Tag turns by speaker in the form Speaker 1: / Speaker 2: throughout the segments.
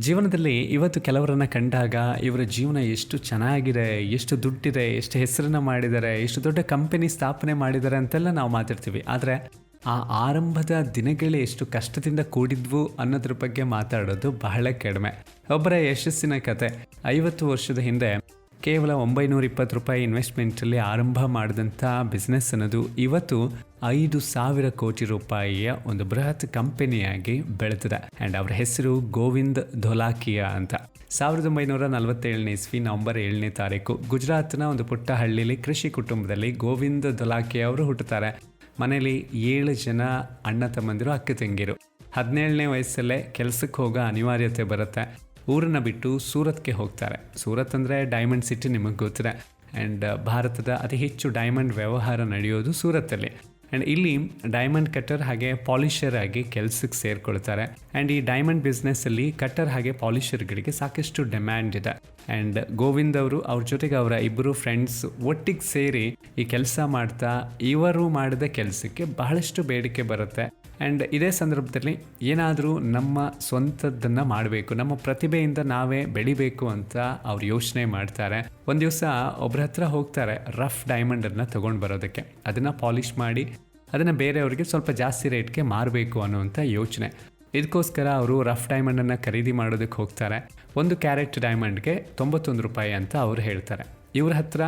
Speaker 1: ಜೀವನದಲ್ಲಿ ಇವತ್ತು ಕೆಲವರನ್ನ ಕಂಡಾಗ ಇವರ ಜೀವನ ಎಷ್ಟು ಚೆನ್ನಾಗಿದೆ, ಎಷ್ಟು ದುಡ್ಡಿದೆ, ಎಷ್ಟು ಹೆಸರನ್ನ ಮಾಡಿದ್ದಾರೆ, ಎಷ್ಟು ದೊಡ್ಡ ಕಂಪನಿ ಸ್ಥಾಪನೆ ಮಾಡಿದ್ದಾರೆ ಅಂತೆಲ್ಲ ನಾವು ಮಾತಾಡ್ತೀವಿ. ಆದರೆ ಆ ಆರಂಭದ ದಿನಗಳೇ ಎಷ್ಟು ಕಷ್ಟದಿಂದ ಕೂಡಿದ್ವು ಅನ್ನೋದ್ರ ಬಗ್ಗೆ ಮಾತಾಡೋದು ಬಹಳ ಕಡಿಮೆ. ಒಬ್ಬರ ಯಶಸ್ಸಿನ ಕತೆ. ಐವತ್ತು ವರ್ಷದ ಹಿಂದೆ ಕೇವಲ ಒಂಬೈನೂರ ಇಪ್ಪತ್ತು ರೂಪಾಯಿ ಇನ್ವೆಸ್ಟ್ಮೆಂಟಲ್ಲಿ ಆರಂಭ ಮಾಡಿದಂಥ ಬಿಸ್ನೆಸ್ ಅನ್ನೋದು ಇವತ್ತು ಐದು ಸಾವಿರ ಕೋಟಿ ರೂಪಾಯಿಯ ಒಂದು ಬೃಹತ್ ಕಂಪನಿಯಾಗಿ ಬೆಳೆದಿದೆ ಆ್ಯಂಡ್ ಅವರ ಹೆಸರು ಗೋವಿಂದ್ ಧೋಲಾಕಿಯಾ ಅಂತ. ಸಾವಿರದ ಒಂಬೈನೂರ ನಲವತ್ತೇಳನೇ ಇಸ್ವಿ ನವೆಂಬರ್ ಏಳನೇ ತಾರೀಕು ಗುಜರಾತ್ನ ಒಂದು ಪುಟ್ಟ ಹಳ್ಳಿಲಿ ಕೃಷಿ ಕುಟುಂಬದಲ್ಲಿ ಗೋವಿಂದ್ ಧೋಲಾಕಿಯಾ ಅವರು ಹುಟ್ಟುತ್ತಾರೆ. ಮನೆಯಲ್ಲಿ ಏಳು ಜನ ಅಣ್ಣ ತಮ್ಮಂದಿರು, ಅಕ್ಕ ತಂಗಿರು ಹದಿನೇಳನೇ ವಯಸ್ಸಲ್ಲೇ ಕೆಲಸಕ್ಕೆ ಹೋಗೋ ಅನಿವಾರ್ಯತೆ ಬರುತ್ತೆ. ಊರನ್ನ ಬಿಟ್ಟು ಸೂರತ್ಗೆ ಹೋಗ್ತಾರೆ. ಸೂರತ್ ಅಂದರೆ ಡೈಮಂಡ್ ಸಿಟಿ ನಿಮಗೆ ಗೊತ್ತಿದೆ. ಆ್ಯಂಡ್ ಭಾರತದ ಅತಿ ಹೆಚ್ಚು ಡೈಮಂಡ್ ವ್ಯವಹಾರ ನಡೆಯೋದು ಸೂರತ್ತಲ್ಲಿ. ಆ್ಯಂಡ್ ಇಲ್ಲಿ ಡೈಮಂಡ್ ಕಟ್ಟರ್ ಹಾಗೆ ಪಾಲಿಷರ್ ಆಗಿ ಕೆಲಸಕ್ಕೆ ಸೇರ್ಕೊಳ್ತಾರೆ. ಆ್ಯಂಡ್ ಈ ಡೈಮಂಡ್ ಬಿಸ್ನೆಸ್ಸಲ್ಲಿ ಕಟ್ಟರ್ ಹಾಗೆ ಪಾಲಿಷರ್ಗಳಿಗೆ ಸಾಕಷ್ಟು ಡಿಮ್ಯಾಂಡ್ ಇದೆ. ಆ್ಯಂಡ್ ಗೋವಿಂದ್ ಅವರು ಅವ್ರ ಜೊತೆಗೆ ಅವರ ಇಬ್ಬರು ಫ್ರೆಂಡ್ಸ್ ಒಟ್ಟಿಗೆ ಸೇರಿ ಈ ಕೆಲಸ ಮಾಡ್ತಾ ಇವರು ಮಾಡಿದ ಕೆಲಸಕ್ಕೆ ಬಹಳಷ್ಟು ಬೇಡಿಕೆ ಬರುತ್ತೆ. ಆ್ಯಂಡ್ ಇದೇ ಸಂದರ್ಭದಲ್ಲಿ ಏನಾದರೂ ನಮ್ಮ ಸ್ವಂತದ್ದನ್ನು ಮಾಡಬೇಕು, ನಮ್ಮ ಪ್ರತಿಭೆಯಿಂದ ನಾವೇ ಬೆಳಿಬೇಕು ಅಂತ ಅವ್ರು ಯೋಚನೆ ಮಾಡ್ತಾರೆ. ಒಂದು ದಿವಸ ಒಬ್ಬರ ಹತ್ರ ಹೋಗ್ತಾರೆ ರಫ್ ಡೈಮಂಡನ್ನು ತೊಗೊಂಡು ಬರೋದಕ್ಕೆ. ಅದನ್ನು ಪಾಲಿಷ್ ಮಾಡಿ, ಅದನ್ನು ಬೇರೆಯವ್ರಿಗೆ ಸ್ವಲ್ಪ ಜಾಸ್ತಿ ರೇಟ್ಗೆ ಮಾರಬೇಕು ಅನ್ನುವಂಥ ಯೋಚನೆ. ಇದಕ್ಕೋಸ್ಕರ ಅವರು ರಫ್ ಡೈಮಂಡನ್ನು ಖರೀದಿ ಮಾಡೋದಕ್ಕೆ ಹೋಗ್ತಾರೆ. ಒಂದು ಕ್ಯಾರೆಟ್ ಡೈಮಂಡ್ಗೆ ತೊಂಬತ್ತೊಂದು ರೂಪಾಯಿ ಅಂತ ಅವರು ಹೇಳ್ತಾರೆ. ಇವ್ರ ಹತ್ರ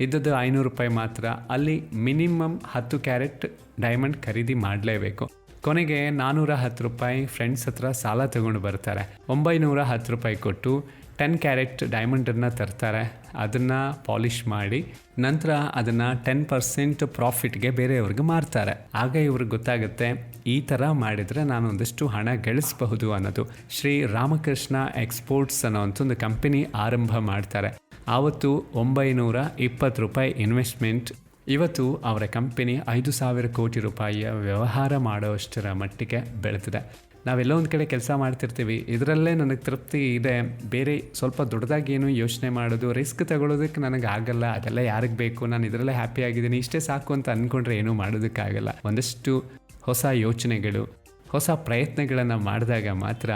Speaker 1: ಇದ್ದದ್ದು ಐನೂರು ರೂಪಾಯಿ ಮಾತ್ರ. ಅಲ್ಲಿ ಮಿನಿಮಮ್ ಹತ್ತು ಕ್ಯಾರೆಟ್ ಡೈಮಂಡ್ ಖರೀದಿ ಮಾಡಲೇಬೇಕು. ಕೊನೆಗೆ ನಾನ್ನೂರ ಹತ್ತು ರೂಪಾಯಿ ಫ್ರೆಂಡ್ಸ್ ಹತ್ರ ಸಾಲ ತಗೊಂಡು ಬರ್ತಾರೆ. ಒಂಬೈನೂರ ಹತ್ತು ರೂಪಾಯಿ ಕೊಟ್ಟು ಟೆನ್ ಕ್ಯಾರೆಟ್ ಡೈಮಂಡನ್ನು ತರ್ತಾರೆ. ಅದನ್ನು ಪಾಲಿಷ್ ಮಾಡಿ ನಂತರ ಅದನ್ನು ಟೆನ್ ಪರ್ಸೆಂಟ್ ಪ್ರಾಫಿಟ್ಗೆ ಬೇರೆಯವ್ರಿಗೆ ಮಾರ್ತಾರೆ. ಆಗ ಇವ್ರಿಗೆ ಗೊತ್ತಾಗುತ್ತೆ, ಈ ಥರ ಮಾಡಿದರೆ ನಾನು ಒಂದಷ್ಟು ಹಣ ಗಳಿಸಬಹುದು ಅನ್ನೋದು. ಶ್ರೀ ರಾಮಕೃಷ್ಣ ಎಕ್ಸ್ಪೋರ್ಟ್ಸ್ ಅನ್ನೋ ಒಂದು ಕಂಪನಿ ಆರಂಭ ಮಾಡ್ತಾರೆ. ಆವತ್ತು ಒಂಬೈನೂರ ಇಪ್ಪತ್ತು ರೂಪಾಯಿ ಇನ್ವೆಸ್ಟ್ಮೆಂಟ್ ಇವತ್ತು ಅವರ ಕಂಪನಿ ಐದು ಸಾವಿರ ಕೋಟಿ ರೂಪಾಯಿಯ ವ್ಯವಹಾರ ಮಾಡುವಷ್ಟರ ಮಟ್ಟಿಗೆ ಬೆಳೆದಿದೆ. ನಾವೆಲ್ಲೋ ಒಂದು ಕಡೆ ಕೆಲಸ ಮಾಡ್ತಿರ್ತೀವಿ. ಇದರಲ್ಲೇ ನನಗೆ ತೃಪ್ತಿ ಇದೆ. ಬೇರೆ ಸ್ವಲ್ಪ ದೊಡ್ಡದಾಗಿ ಏನು ಯೋಚನೆ ಮಾಡೋದು, ರಿಸ್ಕ್ ತಗೊಳ್ಳೋದಕ್ಕೆ ನನಗೆ ಆಗಲ್ಲ. ಅದೆಲ್ಲ ಯಾರಿಗೆ ಬೇಕು? ನಾನು ಇದರಲ್ಲೇ ಹ್ಯಾಪಿ ಆಗಿದ್ದೀನಿ. ಇಷ್ಟೇ ಸಾಕು ಅಂತ ಅಂದ್ಕೊಂಡ್ರೆ ಏನೂ ಮಾಡೋದಕ್ಕಾಗಲ್ಲ ಒಂದಷ್ಟು ಹೊಸ ಯೋಚನೆಗಳು, ಹೊಸ ಪ್ರಯತ್ನಗಳನ್ನು ಮಾಡಿದಾಗ ಮಾತ್ರ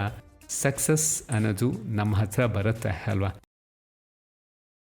Speaker 1: ಸಕ್ಸಸ್ ಅನ್ನೋದು ನಮ್ಮ ಹತ್ರ ಬರುತ್ತೆ, ಅಲ್ವಾ?